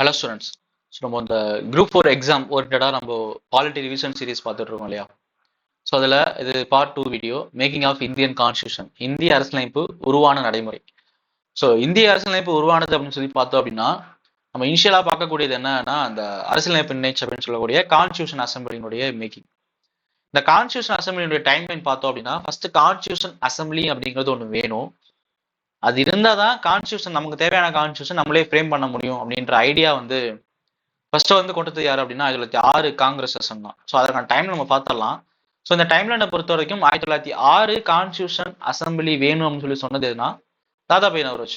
Hello students so நம்ம இந்த group four exam ஓரியன்டாக நம்ம பாலிட்டி ரிவிஷன் சீரிஸ் பார்த்துட்டு இருக்கோம் இல்லையா? ஸோ அதில் இது part two video making of Indian constitution இந்திய அரசியலமைப்பு உருவான நடைமுறை. ஸோ இந்திய அரசியலமைப்பு உருவானது அப்படின்னு சொல்லி பார்த்தோம் அப்படின்னா நம்ம இனிஷியலாக பார்க்கக்கூடியது என்னன்னா அந்த அரசியலமைப்பு நினைச்சு அப்படின்னு சொல்லக்கூடிய கான்ஸ்டியூஷன் அசம்பிளியினுடைய மேக்கிங் இந்த கான்ஸ்டியூஷன் அசம்பிளியினுடைய டைம் லைன் பார்த்தோம் அப்படின்னா ஃபர்ஸ்ட் கான்ஸ்டியூஷன் அசம்பிளி அப்படிங்கிறது ஒன்று வேணும். அது இருந்தால் தான் கான்ஸ்டியூஷன் நமக்கு தேவையான கான்ஸ்டியூஷன் நம்மளே ஃப்ரேம் பண்ண முடியும் அப்படின்ற ஐடியா வந்து ஃபர்ஸ்ட் வந்து கொண்டது யார் அப்படின்னா ஆயிரத்தி தொள்ளாயிரத்தி ஆறு காங்கிரஸ் செஷன் தான் ஸோ அதற்கான டைம் நம்ம பார்த்துடலாம். ஸோ இந்த டைம்லைனை பொறுத்த வரைக்கும் ஆயிரத்தி தொள்ளாயிரத்தி ஆறு கான்ஸ்டியூஷன் அசம்பிளி வேணும் அப்படின்னு சொல்லி சொன்னது எதுனா தாதாபாய் நவரோஜ்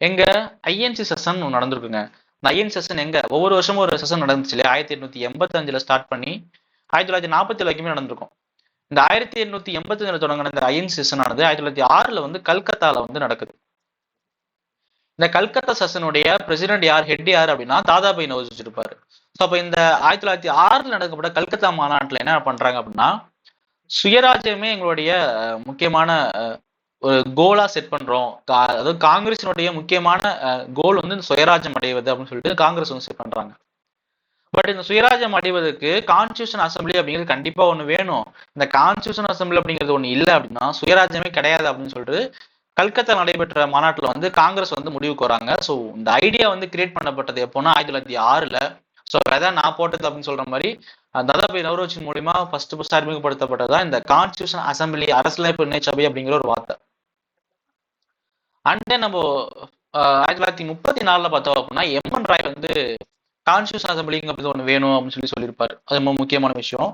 எங்க ஐஎன்சி செஷன் ஒன்று நடந்திருக்குங்க. இந்த ஐஎன்சி செஷன் எங்க? ஒவ்வொரு வருஷமும் ஒரு செஷன் நடந்துச்சு இல்லையா? ஆயிரத்தி எட்நூத்தி எண்பத்தஞ்சுல ஸ்டார்ட் பண்ணி ஆயிரத்தி தொள்ளாயிரத்தி நாற்பத்தி வரைக்குமே நடந்திருக்கும். இந்த ஆயிரத்தி எண்ணூத்தி எண்பத்தஞ்சுல தொடங்கின இந்த அயன் செஷனானது ஆயிரத்தி தொள்ளாயிரத்தி ஆறுல வந்து கல்கத்தால வந்து நடக்குது. இந்த கல்கத்தா செஷனுடைய பிரசிடென்ட் யார் ஹெட் யார் அப்படின்னா தாதாபாய் நவரோஜ் இருப்பாரு ஸோ அப்போ இந்த ஆயிரத்தி தொள்ளாயிரத்தி ஆறுல நடக்கப்பட்ட கல்கத்தா மாநாட்டில் என்ன பண்றாங்க அப்படின்னா சுயராஜ்யமே எங்களுடைய முக்கியமான ஒரு கோலா செட் பண்றோம். கா- அதாவது காங்கிரசினுடைய முக்கியமான கோல் வந்து இந்த சுயராஜ்யம் அடைவது அப்படின்னு சொல்லிட்டு காங்கிரஸ் வந்து செட் பண்றாங்க. பட் இந்த சுயராஜ்யம் அடைவதற்கு கான்ஸ்டியூஷன் அசம்பிளி அப்படிங்கிறது கண்டிப்பா ஒண்ணு வேணும். இந்த கான்ஸ்டியூஷன் அசம்பிளி அப்படிங்கிறது ஒண்ணு இல்லை அப்படின்னா சுயராஜ்யமே கிடையாது அப்படின்னு சொல்லிட்டு கல்கத்தா நடைபெற்ற மாநாட்டில் வந்து காங்கிரஸ் வந்து முடிவுக்கு வராங்க. ஸோ இந்த ஐடியா வந்து கிரியேட் பண்ணப்பட்டது எப்போன்னா ஆயிரத்தி தொள்ளாயிரத்தி ஆறுல. ஸோ அதான் நான் போட்டது அப்படின்னு சொல்ற மாதிரி அஹ் தாதாபாய் நவரோஜி மூலியமா ஃபர்ஸ்ட் ஃபர்ஸ்ட் அறிமுகப்படுத்தப்பட்டதா இந்த கான்ஸ்டியூஷன் அசம்பிளி அரசியலமைப்பு நிர்ணய சபை அப்படிங்கிற ஒரு வார்த்தை. அண்ட் நம்ம ஆயிரத்தி தொள்ளாயிரத்தி முப்பத்தி நாலுல பார்த்தோம் அப்படின்னா எம்என் ராய் வந்து கான்ஸ்டியூஷன் அசம்பிளிங்கிறது ஒன்று வேணும் அப்படின்னு சொல்லி சொல்லியிருப்பார். அது ரொம்ப முக்கியமான விஷயம்.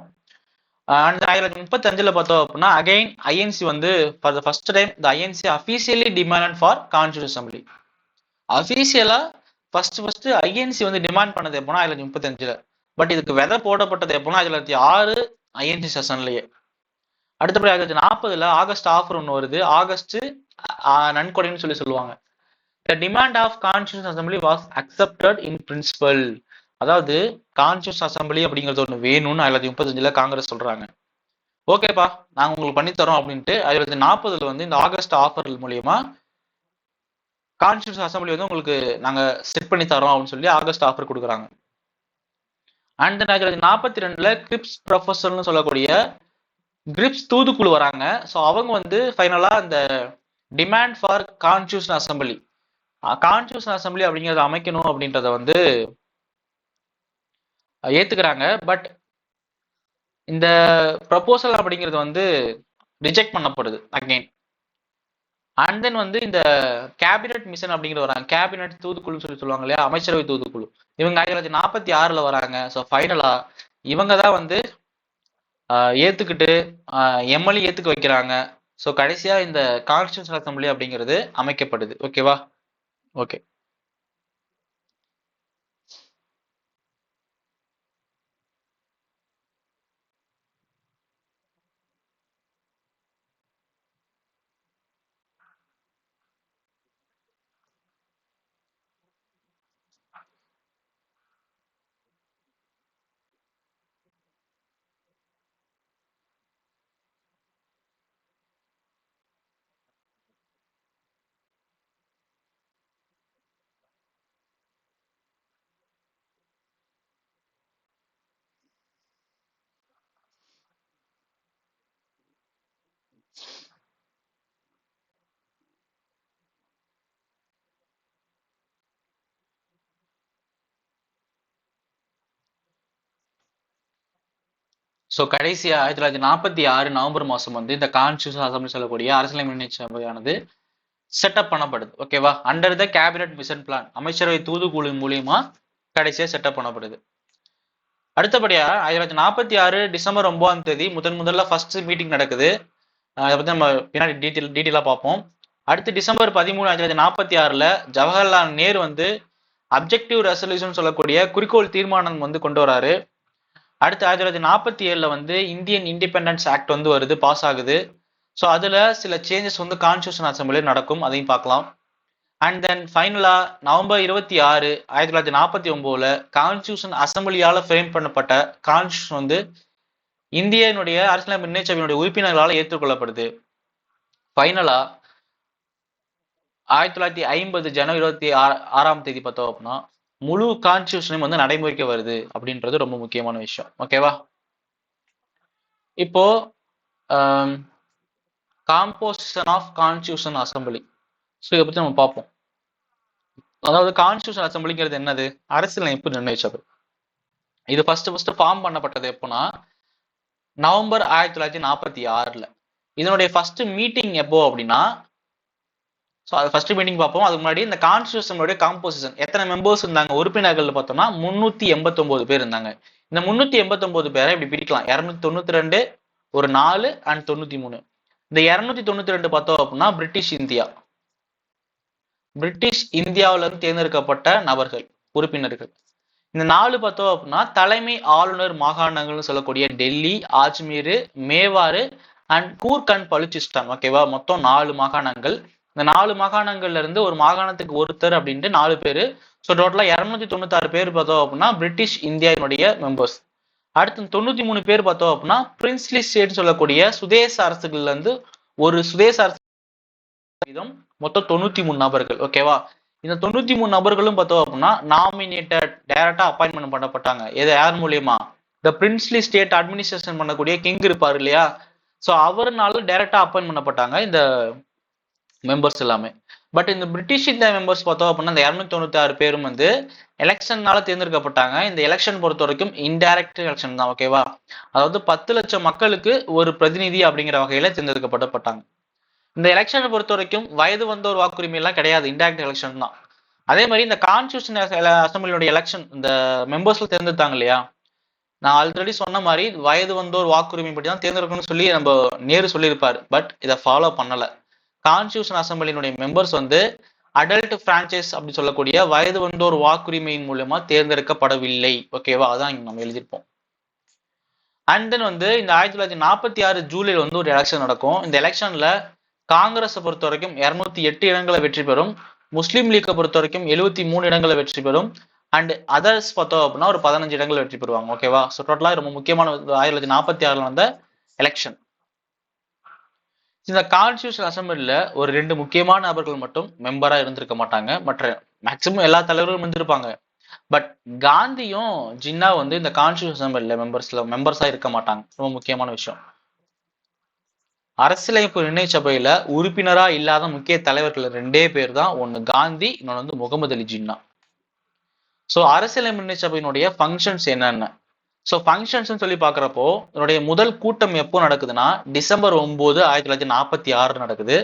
அண்ட் ஆயிரத்தி தொள்ளாயிரத்தி முப்பத்தஞ்சில் பார்த்தோம் அப்படின்னா அகைன் ஐஎன்சி வந்து for the first time the INC officially demand for constitution assembly அஃபீஷியலாக first first INC வந்து டிமாண்ட் பண்ணது எப்போனா ஆயிரத்தி தொள்ளாயிரத்தி பட் இதுக்கு விதை போடப்பட்டது எப்போனா ஆயிரத்தி தொள்ளாயிரத்தி ஆறு ஐஎன்சி செஷன்லயே அடுத்தபடி ஆயிரத்தி தொள்ளாயிரத்தி நாற்பதுல ஆகஸ்ட் ஆஃபர் ஒன்று வருது. ஆகஸ்ட் நன்கொடைன்னு சொல்லி சொல்லுவாங்க. The demand of constitution assembly was accepted in principle அதாவது கான்சியஸ் அசம்பிளி அப்படிங்கிறது ஒன்று வேணும்னு ஆயிரத்தி முப்பத்தஞ்சில் காங்கிரஸ் சொல்றாங்க. ஓகேப்பா நாங்கள் உங்களுக்கு பண்ணித்தரோம் அப்படின்ட்டு ஆயிரத்தி தொள்ளாயிரத்தி நாற்பதுல வந்து இந்த ஆகஸ்ட் ஆஃபர் மூலியமா கான்சியஸ் அசம்பிளி வந்து உங்களுக்கு நாங்கள் செட் பண்ணி தரோம் அப்படின்னு சொல்லி ஆகஸ்ட் ஆஃபர் கொடுக்குறாங்க. அண்ட் தென் ஆயிரத்தி நாற்பத்தி ரெண்டுல கிரிப்ஸ் ப்ரொஃபஸர்னு சொல்லக்கூடிய கிரிப்ஸ் தூதுக்குழு வராங்க. ஸோ அவங்க வந்து ஃபைனலாக அந்த demand for conscious assembly constitution assembly அப்படிங்கறத அமைக்கணும் அப்படின்றத வந்து ஏத்துக்கிறாங்க. பட் இந்த ப்ரப்போசல் அப்படிங்கிறது வந்து ரிஜெக்ட் பண்ணப்படுது அகைன் அண்ட் தென் வந்து இந்த கேபினட் மிஷன் அப்படிங்கிற வராங்க. கேபினட் தூதுக்குழுன்னு சொல்லி சொல்லுவாங்க இல்லையா? அமைச்சரவை தூதுக்குழு. இவங்க ஆயிரத்தி தொள்ளாயிரத்தி நாற்பத்தி ஆறுல வராங்க. ஸோ ஃபைனலா இவங்க தான் வந்து ஏற்றுக்கிட்டு ஏத்துக்கிட்டு எம்எல்ஏ ஏத்துக்க வைக்கிறாங்க. ஸோ கடைசியா இந்த கான்ஸ்டியூஷன் அசம்பிளி அப்படிங்கிறது அமைக்கப்படுது. ஓகேவா okay. ஸோ கடைசியாக ஆயிரத்தி தொள்ளாயிரத்தி நாற்பத்தி ஆறு நவம்பர் மாதம் வந்து இந்த கான்ஸ்டியூஷன் அசம்பிளி சொல்லக்கூடிய அரசியலமைப்பு சபையானது செட்டப் பண்ணப்படுது. ஓகேவா under the cabinet mission plan அமைச்சரவை தூதுக்குழு மூலியமா கடைசியாக செட்டப் பண்ணப்படுது. அடுத்தபடியாக ஆயிரத்தி தொள்ளாயிரத்தி நாற்பத்தி ஆறு டிசம்பர் ஒன்பதாம் தேதி முதன் முதல்ல ஃபர்ஸ்ட் மீட்டிங் நடக்குது. அதை பற்றி நம்ம பின்னாடி டீட்டெயில் டீட்டெயிலாக பார்ப்போம். அடுத்து டிசம்பர் பதிமூணு ஆயிரத்தி தொள்ளாயிரத்தி நாற்பத்தி ஆறில் ஜவஹர்லால் நேரு வந்து அப்ஜெக்டிவ் ரெசல்யூஷன் சொல்லக்கூடிய குறிக்கோள் தீர்மானம் வந்து கொண்டு வராரு. அடுத்து ஆயிரத்தி தொள்ளாயிரத்தி நாற்பத்தி ஏழில் வந்து இந்தியன் இண்டிபெண்டன்ஸ் ஆக்ட் வந்து வருது பாஸ் ஆகுது. ஸோ அதில் சில சேஞ்சஸ் வந்து கான்ஸ்டியூஷன் அசம்பிளியில் நடக்கும் அதையும் பார்க்கலாம். அண்ட் தென் ஃபைனலாக நவம்பர் இருபத்தி ஆறு ஆயிரத்தி தொள்ளாயிரத்தி நாற்பத்தி ஒம்போதில் கான்ஸ்டியூஷன் அசம்பிளியால் ஃப்ரேம் பண்ணப்பட்ட கான்ஸ்டியூஷன் வந்து இந்தியனுடைய அரசியலமைப்பு நிர்ணய உறுப்பினர்களால் ஏற்றுக்கொள்ளப்படுது. ஃபைனலாக ஆயிரத்தி தொள்ளாயிரத்தி ஐம்பது ஜனவரி இருபத்தி ஆறாம் தேதி பார்த்தோம் அப்படின்னா முழு கான்ஸ்டியூஷனையும் வந்து நடைமுறைக்கு வருது அப்படின்றது ரொம்ப முக்கியமான விஷயம். ஓகேவா இப்போ composition of constitution assembly so இதை பற்றி நம்ம பார்ப்போம். அதாவது கான்ஸ்டியூஷன் அசம்பிளிங்கிறது என்னது? அரசியல் அமைப்பு நிர்ணயிச்சது. இது ஃபர்ஸ்ட் ஃபர்ஸ்ட் ஃபார்ம் பண்ணப்பட்டது எப்போனா நவம்பர் ஆயிரத்தி தொள்ளாயிரத்தி நாற்பத்தி ஆறில். இதனுடைய ஃபர்ஸ்ட் மீட்டிங் எப்போ அப்படின்னா ஸோ அது ஃபர்ஸ்ட் மீட்டிங் பார்ப்போம். அதுக்கு முன்னாடி இந்த கான்ஸ்டியூஷனுடைய காம்போசிஷன் எத்தனை மெம்பர்ஸ் இருந்தாங்க? உறுப்பினர்கள் பார்த்தோம்னா முன்னூத்தி எண்பத்தொம்போது பேர் இருந்தாங்க. இந்த முன்னூத்தி எண்பத்தொம்போது பேரை இப்படி பிரிக்கலாம். இரநூத்தி தொண்ணூத்தி ரெண்டு ஒரு நாலு அண்ட் தொண்ணூத்தி மூணு. இந்த இரநூத்தி தொண்ணூத்தி ரெண்டு பார்த்தோம் அப்படின்னா பிரிட்டிஷ் இந்தியா. பிரிட்டிஷ் இந்தியாவிலிருந்து தேர்ந்தெடுக்கப்பட்ட நபர்கள் உறுப்பினர்கள். இந்த நாலு பார்த்தோம் அப்படின்னா தலைமை ஆளுநர் மாகாணங்கள்னு சொல்லக்கூடிய டெல்லி ஆஜ்மீர் மேவாறு அண்ட் கூர்க் அண்ட் பலுச்சிஸ்தான் ஓகேவா மொத்தம் நாலு மாகாணங்கள். இந்த நாலு மாகாணங்கள்ல இருந்து ஒரு மாகாணத்துக்கு ஒருத்தர் அப்படின்ட்டு நாலு பேர். ஸோ டோட்டலா இரநூத்தி தொண்ணூத்தாறு பேர் பார்த்தோம் அப்படின்னா பிரிட்டிஷ் இந்தியாவினுடைய மெம்பர்ஸ் அடுத்து தொண்ணூத்தி மூணு பேர் பார்த்தோம் அப்படின்னா பிரின்ஸ்லி ஸ்டேட் சொல்லக்கூடிய சுதேச அரசுகள்ல இருந்து ஒரு சுதேச அரசு வீதம் மொத்தம் தொண்ணூத்தி மூணு நபர்கள். ஓகேவா இந்த தொண்ணூத்தி மூணு நபர்களும் பார்த்தோம் அப்படின்னா நாமினேட்டட் டைரக்டா அப்பாயின்மெண்ட் பண்ணப்பட்டாங்க. எது யார் மூலியமா? இந்த பிரின்ஸ்லி ஸ்டேட் அட்மினிஸ்ட்ரேஷன் பண்ணக்கூடிய கிங் இருப்பார் இல்லையா? ஸோ அவர்னால டைரக்டா அப்பாயின் பண்ணப்பட்டாங்க இந்த மெம்பர்ஸ் எல்லாமே. பட் இந்த பிரிட்டிஷ் இந்தியா மெம்பர்ஸ் பார்த்தோம் அப்படின்னா இந்த இரநூத்தி தொண்ணூத்தி ஆறு பேரும் வந்து எலெக்ஷன்னால தேர்ந்தெடுக்கப்பட்டாங்க. இந்த எலெக்ஷன் பொறுத்த வரைக்கும் இன்டைரக்ட் எலெக்ஷன் தான் ஓகேவா அதாவது பத்து லட்சம் மக்களுக்கு ஒரு பிரதிநிதி அப்படிங்கிற வகையில தேர்ந்தெடுக்கப்படப்பட்டாங்க இந்த எலெக்ஷனை பொறுத்த வரைக்கும் வயது வந்தோர் வாக்குரிமை எல்லாம் கிடையாது இன்டைரக்ட் எலெக்ஷன் தான். அதே மாதிரி இந்த கான்ஸ்டியூஷன் அசம்பிளியோட எலெக்ஷன் இந்த மெம்பர்ஸ்ல தேர்ந்தெடுத்தாங்க இல்லையா? நான் ஆல்ரெடி சொன்ன மாதிரி வயது வந்தோர் வாக்குரிமை படி தான் தேர்ந்தெடுக்கணும்னு சொல்லி நம்ம நேரு சொல்லியிருப்பாரு. பட் இதை ஃபாலோ பண்ணலை. கான்ஸ்டியூஷன் அசம்பிளியினுடைய மெம்பர்ஸ் வந்து அடல்ட் பிரான்ச்சைஸ் அப்படின்னு சொல்லக்கூடிய வயது வந்தோர் வாக்குரிமையின் மூலமா தேர்ந்தெடுக்கப்படவில்லை. ஓகேவா அதான் நம்ம எழுதியிருப்போம். அண்ட் தென் வந்து இந்த ஆயிரத்தி தொள்ளாயிரத்தி நாற்பத்தி ஆறு ஜூலையில் வந்து ஒரு எலெக்ஷன் நடக்கும். இந்த எலெக்ஷன்ல காங்கிரஸை பொறுத்த வரைக்கும் இருநூத்தி எட்டு இடங்களை வெற்றி பெறும். முஸ்லீம் லீக்கை பொறுத்த வரைக்கும் எழுபத்தி மூணு இடங்களை வெற்றி பெறும். அண்ட் அதர்ஸ் பார்த்தோம் அப்படின்னா ஒரு பதினஞ்சு இடங்கள் வெற்றி பெறுவாங்க. ஓகேவா ஸோ டோட்டலாக ரொம்ப முக்கியமான ஆயிரத்தி தொள்ளாயிரத்தி நாற்பத்தி ஆறில் வந்த எலெக்ஷன் இந்த கான்ஸ்டியூஷன் அசம்பிளியில் ஒரு ரெண்டு முக்கியமான நபர்கள் மட்டும் மெம்பராக இருந்திருக்க மாட்டாங்க. மற்ற மேக்சிமம் எல்லா தலைவர்களும் இருந்திருப்பாங்க. பட் காந்தியும் ஜின்னா வந்து இந்த கான்ஸ்டியூஷன் அசம்பிளியில் மெம்பர்ஸில் மெம்பர்ஸாக இருக்க மாட்டாங்க. ரொம்ப முக்கியமான விஷயம். அரசியலமைப்பு நிர்ணய உறுப்பினராக இல்லாத முக்கிய தலைவர்கள் ரெண்டே பேர் தான். ஒன்று காந்தி இன்னொன்று வந்து முகமது அலி ஜின்னா. ஸோ அரசியலமைப்பு நிர்ணய சபையினுடைய ஃபங்க்ஷன்ஸ் என்னென்ன? ஸோ ஃபங்க்ஷன்ஸ் சொல்லி பார்க்குறப்போ இதனுடைய முதல் கூட்டம் எப்போ நடக்குதுன்னா டிசம்பர் ஒம்பது ஆயிரத்தி தொள்ளாயிரத்தி நாற்பத்தி ஆறு நடக்குது.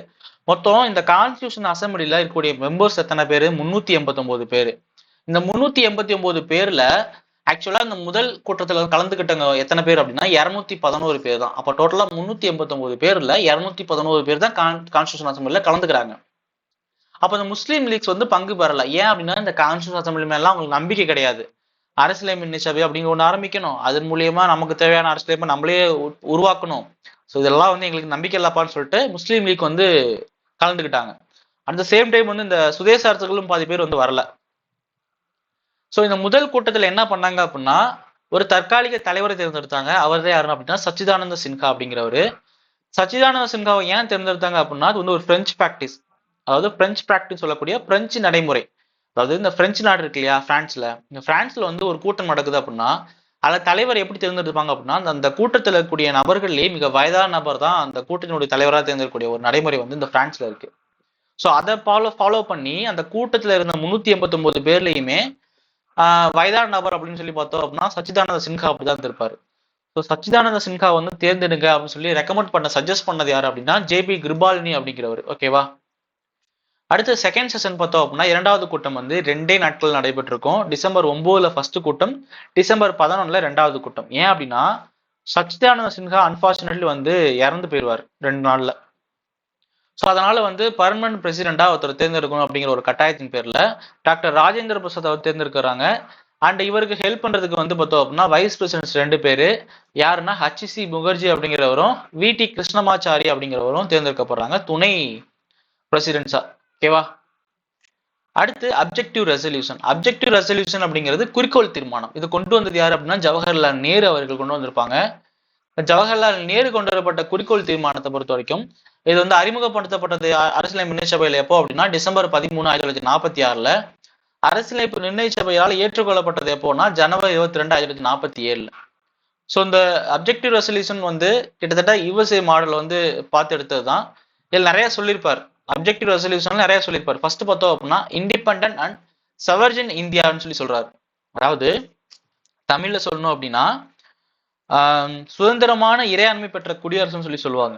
மொத்தம் இந்த கான்ஸ்டியூஷன் அசம்பிளியில் இருக்கக்கூடிய மெம்பர்ஸ் எத்தனை பேர்? முந்நூற்றி எண்பத்தொம்போது பேர். இந்த முந்நூற்றி எண்பத்தி ஒம்பது பேரில் ஆக்சுவலாக இந்த முதல் கூட்டத்தில் கலந்துக்கிட்டவங்க எத்தனை பேர் அப்படின்னா இரநூத்தி பதினோரு பேர் தான். அப்போ டோட்டலாக முந்நூற்றி எண்பத்தொம்போது பேரில் இரநூத்தி பதினோரு பேர் தான் கான் கான்ஸ்டியூஷன் அசம்பிளியில் கலந்துக்கிறாங்க. அப்போ இந்த முஸ்லீம் லீக்ஸ் வந்து பங்கு பெறலை. ஏன் அப்படின்னா இந்த கான்ஸ்டியூஷன் அசம்பிளி மேலாம் அவங்களுக்கு நம்பிக்கை கிடையாது. அரசியலமைப்பு சபை அப்படிங்கிற ஒன்று ஆரம்பிக்கணும். அதன் மூலியமா நமக்கு தேவையான அரசியலமைப்பை நம்மளே உருவாக்கணும். ஸோ இதெல்லாம் வந்து எங்களுக்கு நம்பிக்கை இல்லப்பான்னு சொல்லிட்டு முஸ்லீம் லீக் வந்து கலந்துக்கிட்டாங்க. அட் த சேம் டைம் வந்து இந்த சுதேச அரசுகளும் பாதி பேர் வந்து வரல. ஸோ இந்த முதல் கூட்டத்தில் என்ன பண்ணாங்க அப்படின்னா ஒரு தற்காலிக தலைவரை தேர்ந்தெடுத்தாங்க. அவர் தான் யாருன்னு அப்படின்னா சச்சிதானந்த சின்ஹா அப்படிங்கிறவரு. சச்சிதானந்த சின்ஹாவை ஏன் தேர்ந்தெடுத்தாங்க அப்படின்னா அது வந்து ஒரு பிரெஞ்சு ப்ராக்டிஸ் அதாவது பிரெஞ்சு ப்ராக்டிஸ் சொல்லக்கூடிய பிரெஞ்சு நடைமுறை. அதாவது இந்த பிரெஞ்சு நாடு இருக்கு இல்லையா பிரான்ஸ்ல இந்த பிரான்ஸ்ல வந்து ஒரு கூட்டம் நடக்குது அப்படின்னா அதில் தலைவர் எப்படி தேர்ந்தெடுப்பாங்க அப்படின்னா அந்த கூட்டத்தில் இருக்கக்கூடிய நபர்கள்லேயே மிக வயதான நபர் தான் அந்த கூட்டத்தினுடைய தலைவராக தேர்ந்தெடுக்கக்கூடிய ஒரு நடைமுறை வந்து இந்த பிரான்ஸ்ல இருக்கு. ஸோ அதை ஃபாலோ ஃபாலோ பண்ணி அந்த கூட்டத்தில் இருந்த முந்நூற்றி எண்பத்தொன்பது பேர்லையுமே வயதான நபர் அப்படின்னு சொல்லி பார்த்தோம் அப்படின்னா சச்சிதானந்த சின்ஹா அப்படி தான் இருப்பாரு ஸோ சச்சிதானந்த சின்ஹா வந்து தேர்ந்தெடுங்க அப்படின்னு சொல்லி ரெக்கமெண்ட் பண்ண சஜஸ்ட் பண்ணது யார் அப்படின்னா ஜேபி கிருபாலினி அப்படிங்கிறவர். ஓகேவா அடுத்து செகண்ட் செஷன் பார்த்தோம் அப்படின்னா இரண்டாவது கூட்டம் வந்து ரெண்டே நாட்கள் நடைபெற்றிருக்கும். டிசம்பர் ஒன்பதுல ஃபர்ஸ்ட் கூட்டம் டிசம்பர் பதினொன்னுல ரெண்டாவது கூட்டம். ஏன் அப்படின்னா சச்சிதானந்த சின்ஹா அன்பார்ச்சுனேட்லி வந்து இறந்து போயிடுவார் ரெண்டு நாள்ல. ஸோ அதனால வந்து பர்மனன்ட் பிரசிடென்டா ஒருத்தர் தேர்ந்தெடுக்கணும் அப்படிங்கிற ஒரு கட்டாயத்தின் பேர்ல டாக்டர் ராஜேந்திர பிரசாத் அவர் தேர்ந்தெடுக்கிறாங்க. அண்ட் இவருக்கு ஹெல்ப் பண்றதுக்கு வந்து பார்த்தோம் அப்படின்னா வைஸ் பிரசிடென்ட்ஸ் ரெண்டு பேர் யாருன்னா ஹச்சிசி முகர்ஜி அப்படிங்கிறவரும் வி டி கிருஷ்ணமாச்சாரி அப்படிங்கிறவரும் தேர்ந்தெடுக்கப்படுறாங்க துணை பிரசிடென்ட்ஸா ஓகேவா அடுத்து அப்ஜெக்டிவ் ரெசல்யூஷன் அப்ஜெக்டிவ் ரெசல்யூஷன் அப்படிங்கிறது குறிக்கோள் தீர்மானம். இது கொண்டு வந்தது யார் அப்படின்னா ஜவஹர்லால் நேரு அவர்கள் கொண்டு வந்திருப்பாங்க. ஜவஹர்லால் நேரு கொண்டு வரப்பட்ட குறிக்கோள் தீர்மானத்தை பொறுத்த வரைக்கும் இது வந்து அறிமுகப்படுத்தப்பட்டது அரசியலமைப்பு சபையில எப்போ அப்படின்னா டிசம்பர் பதிமூணு ஆயிரத்தி தொள்ளாயிரத்தி நாற்பத்தி ஆறுல. அரசியலமைப்பு நிர்ணய சபையால் ஏற்றுக்கொள்ளப்பட்டது எப்போனா ஜனவரி இருபத்தி ரெண்டு ஆயிரத்தி தொள்ளாயிரத்தி நாற்பத்தி ஏழுல. ஸோ இந்த அப்ஜெக்டிவ் ரெசல்யூஷன் வந்து கிட்டத்தட்ட யுஎஸ்ஏ மாடல் வந்து பார்த்து எடுத்தது தான் இதில் நிறைய சொல்லியிருப்பார். அப்ஜெக்டிவ் ரெசல்யூஷன் நிறைய சொல்லியிருப்பார். ஃபர்ஸ்ட் பார்த்தோம் அப்படின்னா இண்டிபெண்ட் அண்ட் சவர்ஜன் இந்தியான்னு சொல்லி சொல்றாரு. அதாவது தமிழ்ல சொல்லணும் அப்படின்னா ஆஹ் சுதந்திரமான இறையாண்மை பெற்ற குடியரசுன்னு சொல்லி சொல்லுவாங்க.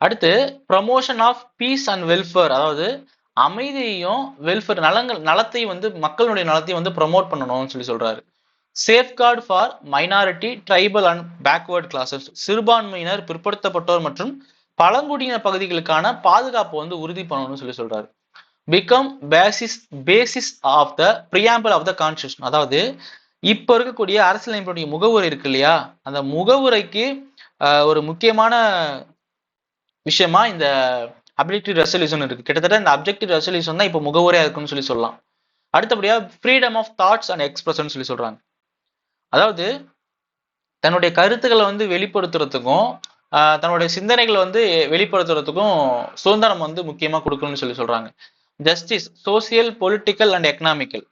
அடுத்து promotion of peace and welfare அதாவது அமைதியையும் வெல்ஃபேர் நலங்கள் நலத்தையும் வந்து மக்களுடைய நலத்தையும் வந்து ப்ரமோட் பண்ணணும்னு சொல்லி சொல்றாரு. Safeguard for minority tribal and backward classes சிறுபான்மையினர் பிற்படுத்தப்பட்டோர் மற்றும் பழங்குடியின பகுதிகளுக்கான பாதுகாப்பு வந்து உறுதி பண்ணணும்னு சொல்லி சொல்றாரு. Become basis basis of the preamble of the constitution அதாவது இப்போ இருக்கக்கூடிய அரசியலமைப்புடைய முகவுரை இருக்கு இல்லையா? அந்த முகவுரைக்கு ஆஹ், ஒரு முக்கியமான விஷயமா இந்த அப்ஜெக்டிவ் ரெசல்யூஷன் இருக்கு. கிட்டத்தட்ட இந்த அப்ஜெக்டிவ் ரெசல்யூஷன் தான் இப்போ முகவுரையா இருக்குன்னு சொல்லி சொல்லலாம். அடுத்தபடியா freedom of thoughts and expression சொல்லி சொல்றாங்க. அதாவது தன்னுடைய கருத்துக்களை வந்து வெளிப்படுத்துறதுக்கும் தன்னுடைய சிந்தனைகளை வந்து வெளிப்படுத்துறதுக்கும் சுதந்திரம் வந்து முக்கியமா கொடுக்கணும்னு சொல்லி சொல்றாங்க. Justice social political and economical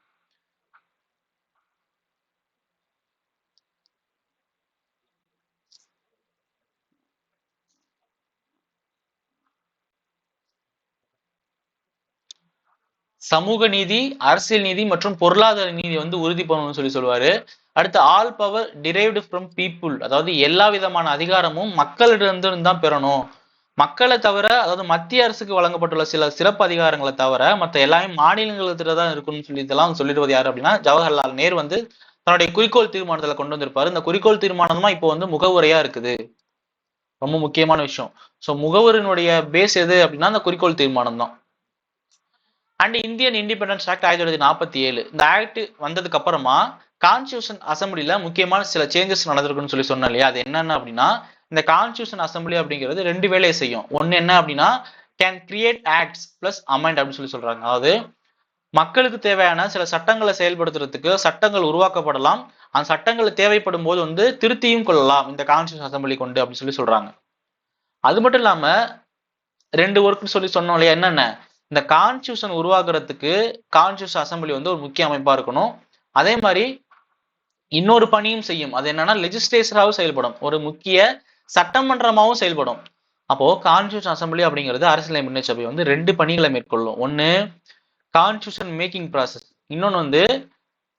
சமூக நீதி அரசியல் நீதி மற்றும் பொருளாதார நீதி வந்து உறுதி பண்ணணும்னு சொல்லி சொல்லுவாரு. அடுத்து all power derived from people அதாவது எல்லா விதமான அதிகாரமும் மக்களிடம் தான் பெறணும். மக்களை தவிர அதாவது மத்திய அரசுக்கு வழங்கப்பட்டுள்ள சில சிறப்பு அதிகாரங்களை தவிர மற்ற எல்லாமே மாநிலங்களுக்கு தான் இருக்கும்னு சொல்லி இதெல்லாம் சொல்லிடுவது யார் அப்படின்னா ஜவஹர்லால் நேரு வந்து தன்னுடைய குறிக்கோள் தீர்மானத்தில் கொண்டு வந்திருப்பாரு. இந்த குறிக்கோள் தீர்மானம் தான் இப்போ வந்து முகவுரையா இருக்குது. ரொம்ப முக்கியமான விஷயம். ஸோ முகவரினுடைய பேஸ் எது அப்படின்னா அந்த குறிக்கோள் தீர்மானம் தான் அண்ட் இந்தியன் இண்டிபெண்டன்ஸ் ஆக்ட் ஆயிரத்தி தொள்ளாயிரத்தி நாற்பத்தி ஏழு. இந்த ஆக்ட் வந்ததுக்கு அப்புறமா கான்ஸ்டியூஷன் அசம்பிளியில முக்கியமான சில சேஞ்சஸ் நடந்திருக்குன்னு சொல்லி சொன்னேன் இல்லையா? அது என்னென்ன அப்படின்னா இந்த கான்ஸ்டியூஷன் அசம்பிளி அப்படிங்கிறது ரெண்டு வேலையை செய்யும். ஒன்னு என்ன அப்படின்னா can create acts plus amend அப்படின்னு சொல்லி சொல்றாங்க. அதாவது மக்களுக்கு தேவையான சில சட்டங்களை செயல்படுத்துறதுக்கு சட்டங்கள் உருவாக்கப்படலாம். அந்த சட்டங்கள் தேவைப்படும் போது வந்து திருத்தியும் கொள்ளலாம் இந்த கான்ஸ்டியூஷன் அசம்பிளி கொண்டு அப்படின்னு சொல்லி சொல்றாங்க. அது மட்டும் இல்லாம ரெண்டு ஒர்க்னு சொல்லி சொன்னோம் இல்லையா? என்னென்ன? இந்த கான்ஸ்டியூஷன் உருவாக்குறதுக்கு கான்ஸ்டியூஷன் அசம்பிளி வந்து ஒரு முக்கிய அமைப்பா இருக்கணும். அதே மாதிரி இன்னொரு பணியும் செய்யும். அது என்னன்னா லெஜிஸ்லேச்சராகவும் செயல்படும். ஒரு முக்கிய சட்டமன்றமாகவும் செயல்படும். அப்போ கான்ஸ்டியூஷன் அசம்பிளி அப்படிங்கிறது அரசியல் முன்னே சபை வந்து ரெண்டு பணிகளை மேற்கொள்ளும். ஒன்று கான்ஸ்டியூஷன் மேக்கிங் ப்ராசஸ் இன்னொன்று வந்து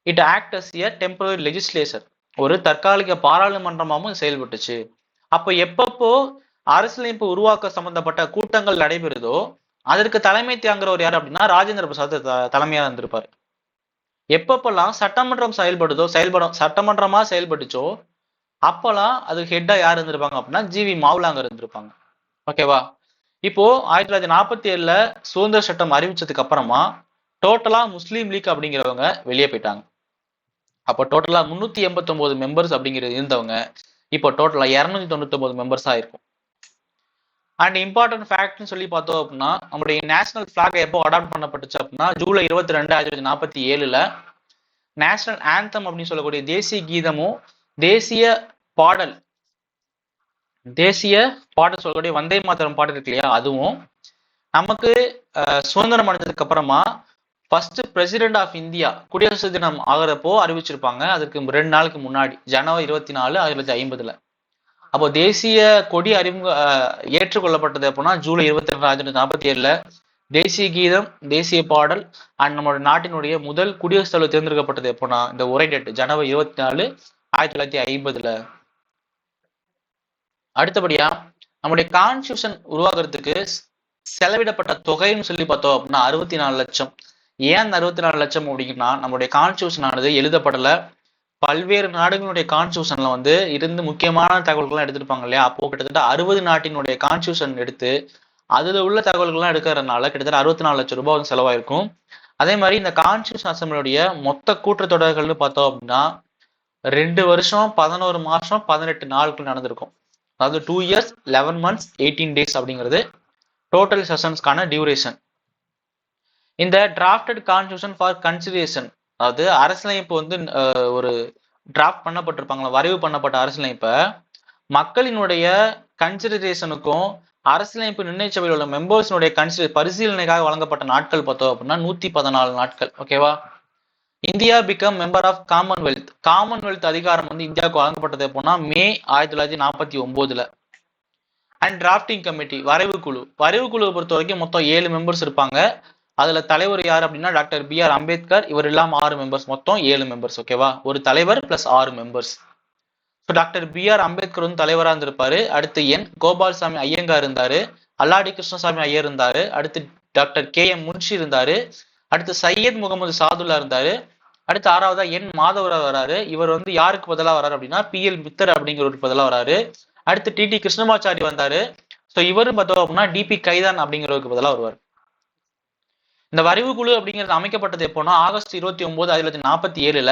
it act as a temporary legislature ஒரு தற்காலிக பாராளுமன்றமாகவும் செயல்பட்டுச்சு. அப்போ எப்பப்போ அரசியலமைப்பு உருவாக்க சம்பந்தப்பட்ட கூட்டங்கள் நடைபெறுதோ அதற்கு தலைமை தாங்குறவர் யார் அப்படின்னா ராஜேந்திர பிரசாத் த- தலைமையா இருந்திருப்பாரு. எப்பப்பெல்லாம் சட்டமன்றம் செயல்படுதோ செயல்படும் சட்டமன்றமா செயல்பட்டுச்சோ அப்பெல்லாம் அது ஹெட்டா யார் இருந்திருப்பாங்க அப்படின்னா ஜிவி மாவுலாங்க இருந்திருப்பாங்க. ஓகேவா இப்போ ஆயிரத்தி தொள்ளாயிரத்தி நாற்பத்தி ஏழுல சுதந்திர சட்டம் அறிவிச்சதுக்கு அப்புறமா டோட்டலா முஸ்லீம் லீக் அப்படிங்கிறவங்க வெளியே போயிட்டாங்க. அப்போ டோட்டலா முன்னூத்தி எண்பத்தி ஒன்பது மெம்பர்ஸ் அப்படிங்கிறது இருந்தவங்க இப்போ டோட்டலா இருநூத்தி தொண்ணூத்தி ஒன்பது மெம்பர்ஸா இருக்கும். அண்ட் இம்பார்ட்டன்ட் ஃபேக்ட்னு சொல்லி பார்த்தோம் அப்படின்னா நம்மளுடைய நேஷனல் ஃபிளாக் எப்போ அடாப்ட் பண்ணப்பட்டுச்சு அப்படின்னா ஜூலை இருபத்தி ரெண்டு ஆயிரத்தி தொள்ளாயிரத்தி நாற்பத்தி ஏழுல நேஷனல் ஆந்தம் அப்படின்னு சொல்லக்கூடிய தேசிய கீதமும் தேசிய பாடல் தேசிய பாடல் சொல்லக்கூடிய வந்தே மாதரம் பாடல் இருக்கு இல்லையா அதுவும் நமக்கு சுதந்திரம் அடைஞ்சதுக்கு அப்புறமா ஃபர்ஸ்ட் பிரசிடென்ட் ஆஃப் இந்தியா குடியரசு தினம் ஆகிறப்போ அறிவிச்சிருப்பாங்க. அதுக்கு ரெண்டு நாளுக்கு முன்னாடி ஜனவரி இருபத்தி நாலு ஆயிரத்தி தொள்ளாயிரத்தி ஐம்பதுல. அப்போ தேசிய கொடி அறிமுக அஹ், ஏற்றுக்கொள்ளப்பட்டது அப்படின்னா ஜூலை இருபத்தி ரெண்டு ஆயிரத்தி நாற்பத்தி ஏழுல தேசிய கீதம் தேசிய பாடல் அண்ட் நம்மளோட நாட்டினுடைய முதல் குடியரசுத் தலைவர் தேர்ந்தெடுக்கப்பட்டது எப்போனா இந்த ஒரே டேட் ஜனவரி இருபத்தி நாலு ஆயிரத்தி தொள்ளாயிரத்தி ஐம்பதுல. அடுத்தபடியா நம்முடைய கான்ஸ்டியூஷன் உருவாக்குறதுக்கு செலவிடப்பட்ட தொகைன்னு சொல்லி பார்த்தோம் அப்படின்னா அறுபத்தி நாலு லட்சம். ஏன் அந்த அறுபத்தி நாலு லட்சம் அப்படின்னா நம்மளுடைய கான்ஸ்டியூஷன் ஆனது எழுதப்படலை. பல்வேறு நாடுகளுடைய கான்ஸ்டியூஷன்ல வந்து இருந்து முக்கியமான தகவல்கள்லாம் எடுத்திருப்பாங்க இல்லையா? அப்போ கிட்டத்தட்ட அறுபது நாட்டினுடைய கான்ஸ்டியூஷன் எடுத்து அதுல உள்ள தகவல்கள்லாம் எடுக்கிறதுனால கிட்டத்தட்ட அறுபத்தி நாலு லட்சம் ரூபாய் வந்து செலவாயிருக்கும். அதே மாதிரி இந்த கான்ஸ்டியூஷன் அசம்பிளியுடைய மொத்த கூட்டத்தொடர்கள்னு பார்த்தோம் அப்படின்னா ரெண்டு வருஷம் பதினோரு மாசம் பதினெட்டு நாட்கள் நடந்திருக்கும். அதாவது two years eleven months eighteen days அப்படிங்கிறது டோட்டல் செஷன்ஸ்க்கான டியூரேஷன் இந்த டிராஃப்டட் கான்ஸ்டியூஷன் ஃபார் கன்சிடரேஷன் அதாவது அரசியலமைப்பு வந்து அஹ், ஒரு டிராஃப்ட் பண்ணப்பட்டிருப்பாங்களா வரைவு பண்ணப்பட்ட அரசியலமைப்பை மக்களினுடைய கன்சிடரேஷனுக்கும் அரசியலமைப்பு நிர்ணய சபையில் உள்ள மெம்பர்ஸினுடைய கன்சிடர் பரிசீலனைக்காக வழங்கப்பட்ட நாட்கள் பார்த்தோம் அப்படின்னா நூத்தி பதினாலு நாட்கள் ஓகேவா India become member of Commonwealth Commonwealth அதிகாரம் வந்து இந்தியாவுக்கு வழங்கப்பட்டது எப்போனா மே ஆயிரத்தி தொள்ளாயிரத்தி நாற்பத்தி ஒன்பதுல அண்ட் டிராஃப்டிங் கமிட்டி வரைவு குழு. வரைவு குழுவை பொறுத்த வரைக்கும் மொத்தம் ஏழு மெம்பர்ஸ் இருப்பாங்க. அதுல தலைவர் யார் அப்படின்னா டாக்டர் பி ஆர் அம்பேத்கர். இவர் இல்லாம ஆறு மெம்பர்ஸ் மொத்தம் ஏழு மெம்பர்ஸ் ஓகேவா ஒரு தலைவர் பிளஸ் ஆறு members so doctor B R Ambedkar வந்து தலைவராக இருந்திருப்பாரு. அடுத்து என் கோபால்சாமி ஐயங்கார் இருந்தாரு. அல்லாடி கிருஷ்ணசாமி ஐயர் இருந்தாரு. அடுத்து டாக்டர் கே எம் முன்ஷி இருந்தாரு. அடுத்து சையத் முகமது சாதுல்லா இருந்தாரு. அடுத்து ஆறாவதா என் மாதவராவ் வராரு. இவர் வந்து யாருக்கு பதிலாக வராரு அப்படின்னா பி எல் மித்தர் அப்படிங்கிறவருக்கு பதிலாக வராரு. அடுத்து டி டி கிருஷ்ணமாச்சாரி வந்தாரு. ஸோ இவரும் பார்த்தோம் அப்படின்னா டிபி கைதான் அப்படிங்கிறவருக்கு பதிலாக வருவார். இந்த வரைவு குழு அப்படிங்கிறது அமைக்கப்பட்டது எப்போனா ஆகஸ்ட் இருபத்தி ஒன்பது ஆயிரத்தி தொள்ளாயிரத்தி நாற்பத்தி ஏழுல.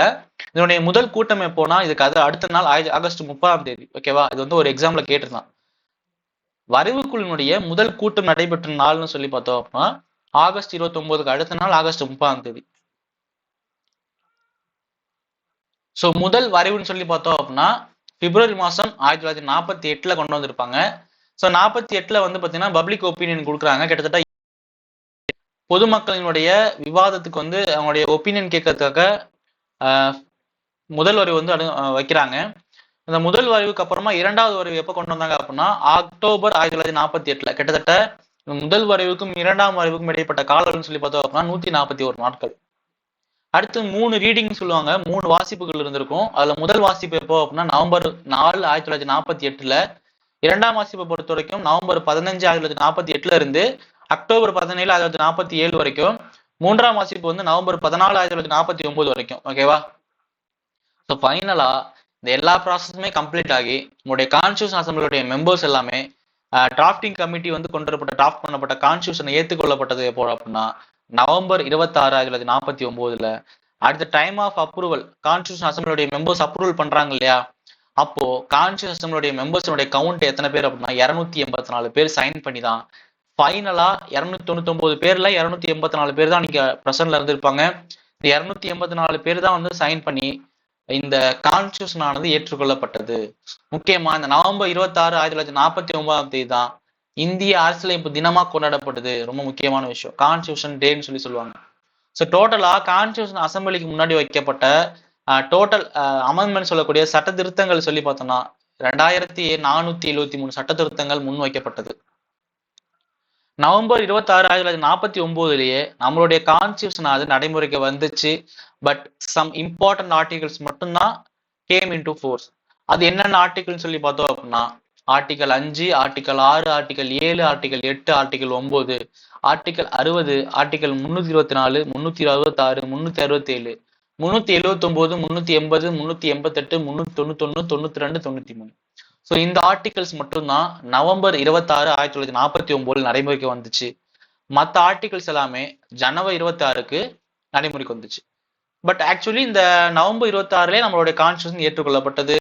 இதனுடைய முதல் கூட்டம் எப்போனா இதுக்கு அது அடுத்த நாள் ஆயிரத்தி ஆகஸ்ட் முப்பதாம் தேதி ஓகேவா இது வந்து ஒரு எக்ஸாம்ல கேட்டிருந்தான். வரைவு குழுவினுடைய முதல் கூட்டம் நடைபெற்ற நாள்னு சொல்லி பார்த்தோம் அப்படின்னா ஆகஸ்ட் இருபத்தி ஒன்பதுக்கு அடுத்த நாள் ஆகஸ்ட் முப்பதாம் தேதி. ஸோ முதல் வரைவுன்னு சொல்லி பார்த்தோம் அப்படின்னா பிப்ரவரி மாதம் ஆயிரத்தி தொள்ளாயிரத்தி நாற்பத்தி எட்டுல கொண்டு வந்திருப்பாங்க. ஸோ நாற்பத்தி எட்டுல வந்து பார்த்தீங்கன்னா பப்ளிக் ஒப்பீனியன் கொடுக்குறாங்க. கிட்டத்தட்ட பொதுமக்களினுடைய விவாதத்துக்கு வந்து அவங்களுடைய ஒப்பீனியன் கேட்கறதுக்காக ஆஹ், முதல் வரைவு வந்து வைக்கிறாங்க. இந்த முதல் வரைவுக்கு அப்புறமா இரண்டாவது வரைவு எப்போ கொண்டு வந்தாங்க அப்படின்னா அக்டோபர் ஆயிரத்தி தொள்ளாயிரத்தி நாற்பத்தி எட்டுல. கிட்டத்தட்ட முதல் வரைவுக்கும் இரண்டாம் வரைவுக்கும் இடைப்பட்ட காலம்னு சொல்லி பார்த்தோம் அப்படின்னா நூத்தி நாற்பத்தி ஒரு நாட்கள். அடுத்து மூணு ரீடிங் சொல்லுவாங்க மூணு வாசிப்புகள் இருந்திருக்கும். அதுல முதல் வாசிப்பு எப்போ அப்படின்னா நவம்பர் நாலு ஆயிரத்தி தொள்ளாயிரத்தி நாற்பத்தி எட்டுல. இரண்டாம் வாசிப்பை பொறுத்த வரைக்கும் நவம்பர் பதினஞ்சு ஆயிரத்தி தொள்ளாயிரத்தி நாற்பத்தி எட்டுல இருந்து அக்டோபர் பதினேழு ஆயிரத்தி தொள்ளாயிரத்தி நாற்பத்தி ஏழு வரைக்கும். மூன்றாம் வாசிப்பு வந்து நவம்பர் பதினாலு ஆயிரத்தி தொள்ளாயிரத்தி நாற்பத்தி ஒன்பது வரைக்கும். ஓகேவா ஸோ ஃபைனலா இந்த எல்லா ப்ராசஸுமே கம்ப்ளீட் ஆகி உங்களுடைய கான்ஸ்டியூஷன் அசம்பிளியுடைய மெம்பர்ஸ் எல்லாமே டிராஃப்டிங் கமிட்டி வந்து கொண்டு வரப்பட்ட டிராஃப்ட் பண்ணப்பட்ட கான்ஸ்டியூஷன் ஏற்றுக்கொள்ளப்பட்டது எப்போ அப்படின்னா நவம்பர் இருபத்தாறு ஆயிரத்தி தொள்ளாயிரத்தி நாற்பத்தி ஒன்பதுல. அடுத்த டைம் ஆஃப் அப்ரூவல் கான்ஸ்டியூஷன் அசம்பிளியுடைய மெம்பர்ஸ் அப்ரூவல் பண்றாங்க இல்லையா? அப்போ கான்ஸ்டியூஷன் அசம்பிளியுடைய மெம்பர்ஸினுடைய கவுண்ட் எத்தனை பேர் அப்படின்னா இருநூத்தி எண்பத்தி நாலு பேர் சைன் பண்ணி தான் ஃபைனலா இரநூத்தி தொண்ணூத்தி பேரில் பேர்ல எண்பத்தி நாலு பேர் தான் நீங்க பிரசன்ட்ல இருந்திருப்பாங்க. இந்த இரநூத்தி எண்பத்தி நாலு பேர் தான் வந்து சைன் பண்ணி இந்த கான்ஸ்டியூஷன் ஆனது ஏற்றுக்கொள்ளப்பட்டது. முக்கியமா இந்த நவம்பர் இருபத்தி ஆறு ஆயிரத்தி தொள்ளாயிரத்தி நாற்பத்தி ஒன்பதாம் தேதி தான் இந்திய அரசியலமைப்பு தினமா கொண்டாடப்படுது ரொம்ப முக்கியமான விஷயம். கான்ஸ்டியூஷன் டேன்னு சொல்லி சொல்லுவாங்க. ஸோ டோட்டலா கான்ஸ்டியூஷன் அசம்பிளிக்கு முன்னாடி வைக்கப்பட்ட டோட்டல் அமெண்ட்மெண்ட் சொல்லக்கூடிய சட்ட திருத்தங்கள் சொல்லி பார்த்தோம்னா ரெண்டாயிரத்தி நானூத்தி எழுபத்தி மூணு சட்ட திருத்தங்கள் முன் வைக்கப்பட்டது. நவம்பர் இருபத்தி ஆறு ஆயிரத்தி தொள்ளாயிரத்தி நாற்பத்தி ஒன்பதுலயே நம்மளுடைய கான்ஸ்டியூஷன் அது நடைமுறைக்கு வந்துச்சு. பட் சம் இம்பார்ட்டன்ட் ஆர்டிகல்ஸ் மட்டும்தான் கேம் இன் டு ஃபோர்ஸ் அது என்னென்ன ஆர்டிகல்னு சொல்லி பார்த்தோம் அப்படின்னா ஆர்டிகல் அஞ்சு ஆர்டிகல் ஆறு ஆர்டிகல் ஏழு ஆர்டிகல் எட்டு ஆர்டிகல் ஒன்பது ஆர்டிகல் அறுபது ஆர்டிகல் முன்னூத்தி இருபத்தி நாலு முன்னூத்தி அறுபத்தி ஆறு முன்னூத்தி அறுபத்தி ஏழு முன்னூத்தி எழுபத்தி ஒன்பது முன்னூத்தி எண்பது முன்னூத்தி எண்பத்தெட்டு முன்னூத்தி தொண்ணூத்தொன்னு தொண்ணூத்தி ரெண்டு தொண்ணூத்தி மூணு. ஸோ இந்த ஆர்டிகல்ஸ் மட்டும்தான் நவம்பர் இருபத்தாறு ஆயிரத்தி தொள்ளாயிரத்தி நாற்பத்தி ஒன்பதுல நடைமுறைக்கு வந்துச்சு. மற்ற ஆர்டிகல்ஸ் எல்லாமே ஜனவரி இருபத்தி ஆறுக்கு நடைமுறைக்கு வந்துச்சு. பட் ஆக்சுவலி இந்த நவம்பர் இருபத்தாறுலேயே நம்மளுடைய கான்ஸ்டியூஷன் ஏற்றுக்கொள்ளப்பட்டது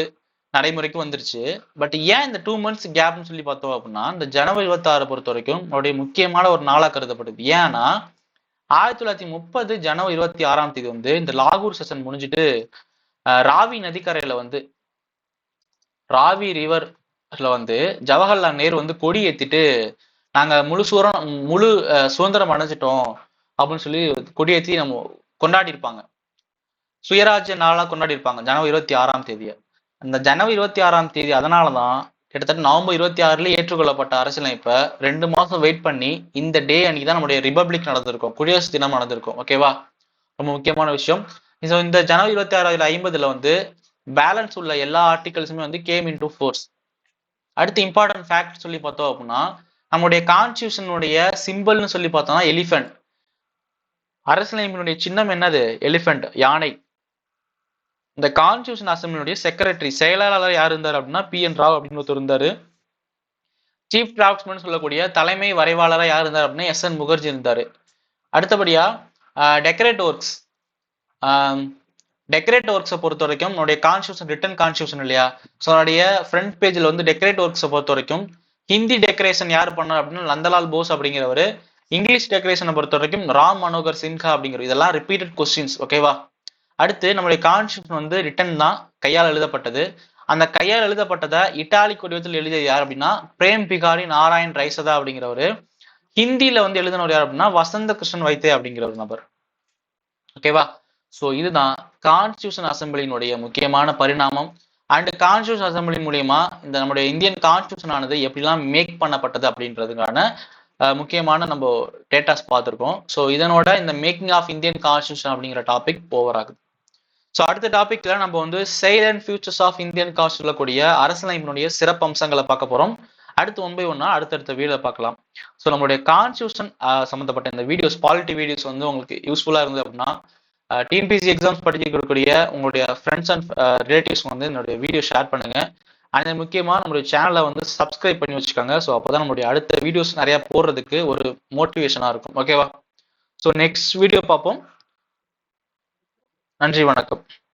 நடைமுறைக்கு வந்துருச்சு. பட் ஏன் இந்த டூ மந்த்ஸ் கேப்னு சொல்லி பார்த்தோம் அப்படின்னா இந்த ஜனவரி இருபத்தி ஆறு பொறுத்த வரைக்கும் நம்மளுடைய முக்கியமான ஒரு நாளாக கருதப்படுது. ஏன்னா ஆயிரத்தி தொள்ளாயிரத்தி முப்பது ஜனவரி இருபத்தி ஆறாம் தேதி வந்து இந்த லாகூர் செஷன் முடிஞ்சிட்டு ராவி நதிக்கரையில வந்து ராவி ரிவர்ல வந்து ஜவஹர்லால் நேரு வந்து கொடி ஏத்திட்டு நாங்க முழு சூரம் முழு சுதந்திரம் அடைஞ்சிட்டோம் அப்படின்னு சொல்லி கொடி நம்ம கொண்டாடி இருப்பாங்க சுயராஜ்ய நாளாக கொண்டாடி இருப்பாங்க ஜனவரி இருபத்தி ஆறாம் தேதியை. அந்த ஜனவரி இருபத்தி ஆறாம் தேதி அதனாலதான் கிட்டத்தட்ட நவம்பர் இருபத்தி ஆறுல ஏற்றுக்கொள்ளப்பட்ட அரசியலமைப்பை ரெண்டு மாசம் வெயிட் பண்ணி இந்த டே அன்னைக்கு தான் நம்முடைய ரிபப்ளிக் நடந்திருக்கும் குடியரசு தினம் நடந்திருக்கும் ஓகேவா ரொம்ப முக்கியமான விஷயம். இந்த ஜனவரி இருபத்தி ஆறாவது ஐம்பதுல வந்து பேலன்ஸ் உள்ள எல்லா ஆர்டிகல்ஸுமே வந்து கேம் இன் டு ஃபோர்ஸ் அடுத்து இம்பார்ட்டன்ட் ஃபேக்ட் சொல்லி பார்த்தோம் அப்படின்னா நம்முடைய கான்ஸ்டியூஷனுடைய சிம்பிள்னு சொல்லி பார்த்தோம்னா எலிஃபென்ட் அரசியலமைப்பினுடைய சின்னம் என்னது? எலிஃபென்ட் யானை. இந்த கான்ஸ்டியூஷன் அசம்பிளியுடைய செக்ரட்டரி செயலாளர் யார் இருந்தார் அப்படின்னா பி என் ராவ் அப்படின்னு ஒருத்தர் இருந்தார். சீஃப் டிராஃப்ட்ஸ்மேன் சொல்லக்கூடிய தலைமை வரைவாளராக யார் இருந்தார் அப்படின்னா எஸ் என் முகர்ஜி இருந்தார். அடுத்தபடியா டெக்கரேட் ஒர்க்ஸ் டெக்கரேட் ஒர்க்ஸை பொறுத்த வரைக்கும் நம்மளுடைய கான்ஸ்டியூஷன் ரிட்டன் கான்ஸ்டியூஷன் இல்லையா ஸோ அதனுடைய ஃப்ரண்ட் பேஜில் வந்து டெக்கரேட் ஒர்க்ஸை பொறுத்த வரைக்கும் ஹிந்தி டெக்கரேஷன் யார் பண்ணார் அப்படின்னா நந்தலால் போஸ் அப்படிங்கிறவர். இங்கிலீஷ் டெக்கரேஷனை பொறுத்த வரைக்கும் ராம் மனோகர் சின்ஹா அப்படிங்கிற இதெல்லாம் ரிப்பீட்டட் கொஸ்டின்ஸ் ஓகேவா அடுத்து நம்மளுடைய கான்ஸ்டியூஷன் வந்து ரிட்டன் தான் கையால் எழுதப்பட்டது. அந்த கையால் எழுதப்பட்டதை இட்டாலிக் கொடிவத்தில் எழுதியது யார் அப்படின்னா பிரேம் பிகாரி நாராயண் ரைசதா அப்படிங்கிறவர். ஹிந்தியில வந்து எழுதினவர் யார் அப்படின்னா வசந்த கிருஷ்ணன் வைத்தே அப்படிங்கிற ஒரு நபர் ஓகேவா ஸோ இதுதான் கான்ஸ்டியூஷன் அசம்பிளியினுடைய முக்கியமான பரிணாமம். அண்ட் கான்ஸ்டியூஷன் அசம்பிளி மூலியமா இந்த நம்முடைய இந்தியன் கான்ஸ்டியூஷன் ஆனது எப்படிலாம் மேக் பண்ணப்பட்டது அப்படின்றதுக்கான முக்கியமான நம்ம டேட்டாஸ் பார்த்துருக்கோம். ஸோ இதனோட இந்த மேக்கிங் ஆஃப் இந்தியன் கான்ஸ்டியூஷன் அப்படிங்கிற டாபிக் ஓவர் ஆகுது ஸோ அடுத்த டாபிக்ல நம்ம வந்து செயல் and features of Indian cost சொல்லக்கூடிய அரசியலமைப்பினுடைய சிறப்பு அம்சங்களை பார்க்க போறோம். அடுத்து ஒன் பை ஒன்னா அடுத்தடுத்த வீடியோ பார்க்கலாம். ஸோ நம்மளுடைய கான்ஸ்டியூஷன் சம்மந்தப்பட்ட இந்த வீடியோஸ் பாலிட்டி வீடியோஸ் வந்து உங்களுக்கு யூஸ்ஃபுல்லாக இருந்தது அப்படின்னா டிஎன்பிசி எக்ஸாம்ஸ் படிக்கக்கூடிய உங்களுடைய ஃப்ரெண்ட்ஸ் அண்ட் ரிலேட்டிவ்ஸ் வந்து என்னுடைய வீடியோ ஷேர் பண்ணுங்க. அண்ட் முக்கியமாக நம்மளுடைய சேனலை வந்து சப்ஸ்கிரைப் பண்ணி வச்சுக்கோங்க. ஸோ அப்போ தான் நம்மளுடைய அடுத்த வீடியோஸ் நிறைய போடுறதுக்கு ஒரு மோட்டிவேஷனாக இருக்கும். ஓகேவா ஸோ நெக்ஸ்ட் வீடியோ பார்ப்போம். நன்றி வணக்கம்.